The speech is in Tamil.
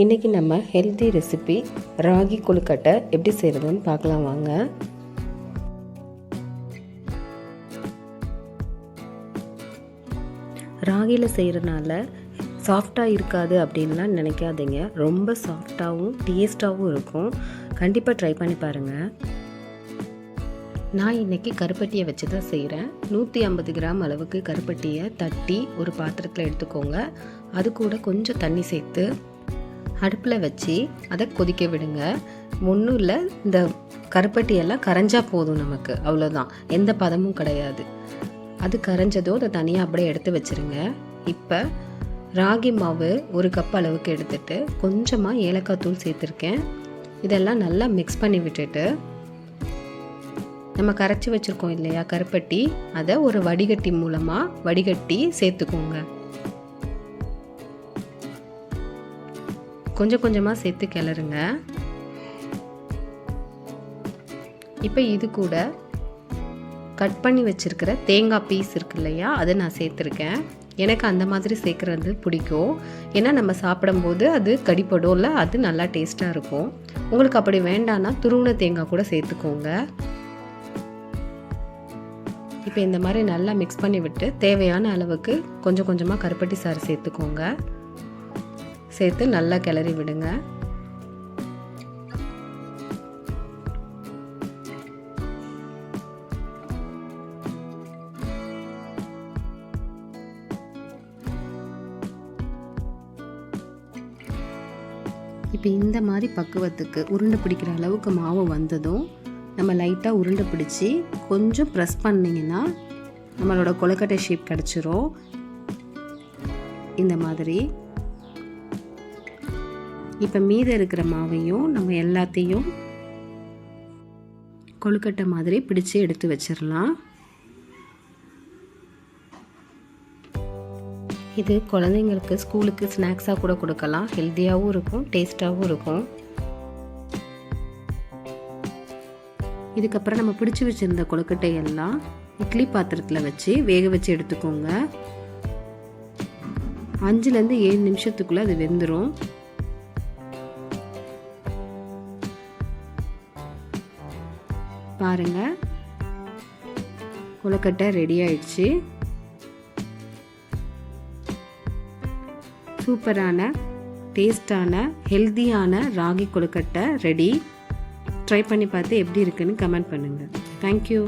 இன்றைக்கி நம்ம ஹெல்தி ரெசிபி ராகி கொழுக்கட்டை எப்படி செய்கிறதுன்னு பார்க்கலாம் வாங்க. ராகியில் செய்கிறனால சாஃப்டாக இருக்காது அப்படின்லாம் நினைக்காதீங்க. ரொம்ப சாஃப்டாகவும் டேஸ்ட்டாகவும் இருக்கும். கண்டிப்பாக ட்ரை பண்ணி பாருங்கள் நான் இன்றைக்கி கருப்பட்டியை வச்சு தான் செய்கிறேன் நூற்றி ஐம்பது கிராம் அளவுக்கு கருப்பட்டியை தட்டி ஒரு பாத்திரத்தில் எடுத்துக்கோங்க. அது கூட கொஞ்சம் தண்ணி சேர்த்து அடுப்பில் வச்சு அதை கொதிக்க விடுங்க. ஒன்றும் இல்லை இந்த கருப்பட்டியெல்லாம் கரைஞ்சா போதும் நமக்கு. அவ்வளோதான் எந்த பதமும் கிடையாது. அது கரைஞ்சதோ அதை தனியாக அப்படியே எடுத்து வச்சுருங்க. இப்போ ராகி மாவு ஒரு கப் அளவுக்கு எடுத்துட்டு கொஞ்சமாக ஏலக்காய் தூள் சேர்த்துருக்கேன். இதெல்லாம் நல்லா மிக்ஸ் பண்ணி விட்டுட்டு நம்ம கரைச்சி வச்சுருக்கோம் இல்லையா கருப்பட்டி அதை ஒரு வடிகட்டி மூலமாக வடிகட்டி சேர்த்துக்கோங்க. கொஞ்சம் கொஞ்சமாக சேர்த்து கிளறுங்க. இப்போ இது கூட கட் பண்ணி வச்சுருக்கிற தேங்காய் பீஸ் இருக்கு இல்லையா அதை நான் சேர்த்துருக்கேன். எனக்கு அந்த மாதிரி சேர்க்குறது பிடிக்கும். ஏன்னா நம்ம சாப்பிடும்போது அது கடிப்படும்ல அது நல்லா டேஸ்ட்டாக இருக்கும். உங்களுக்கு அப்படி வேண்டான்னா துருவன தேங்காய் கூட சேர்த்துக்கோங்க. இப்போ இந்த மாதிரி நல்லா மிக்ஸ் பண்ணி விட்டு தேவையான அளவுக்கு கொஞ்சம் கொஞ்சமாக கருப்பட்டி சாறு சேர்த்துக்கோங்க. சேர்த்து நல்லா கிளறி விடுங்க. இப்போ இந்த மாதிரி பக்குவத்துக்கு உருண்டை பிடிக்கிற அளவுக்கு மாவு வந்ததும் நம்ம லைட்டாக உருண்டை பிடிச்சி கொஞ்சம் ப்ரெஸ் பண்ணிங்கன்னா நம்மளோட கொழுக்கட்டை ஷேப் கிடச்சிரும். இந்த மாதிரி இப்போ மீதம் இருக்கிற மாவையும் நம்ம எல்லாத்தையும் கொழுக்கட்டை மாதிரி பிடிச்சு எடுத்து வச்சிடலாம். இது குழந்தைங்களுக்கு ஸ்கூலுக்கு ஸ்நாக்ஸாக கூட கொடுக்கலாம். ஹெல்த்தியாகவும் இருக்கும் டேஸ்ட்டாகவும் இருக்கும். இதுக்கப்புறம் நம்ம பிடிச்சி வச்சுருந்த கொழுக்கட்டை எல்லாம் இட்லி பாத்திரத்தில் வச்சு வேக வச்சு எடுத்துக்கோங்க. அஞ்சுலேருந்து ஏழு நிமிஷத்துக்குள்ளே அது வெந்துடும் பாருங்கள் கொழுக்கட்டை ரெடி ஆயிடுச்சு. சூப்பரான டேஸ்டான ஹெல்த்தியான ராகி கொழுக்கட்டை ரெடி ட்ரை பண்ணி பார்த்து எப்படி இருக்குன்னு கமெண்ட் பண்ணுங்கள் தேங்க்யூ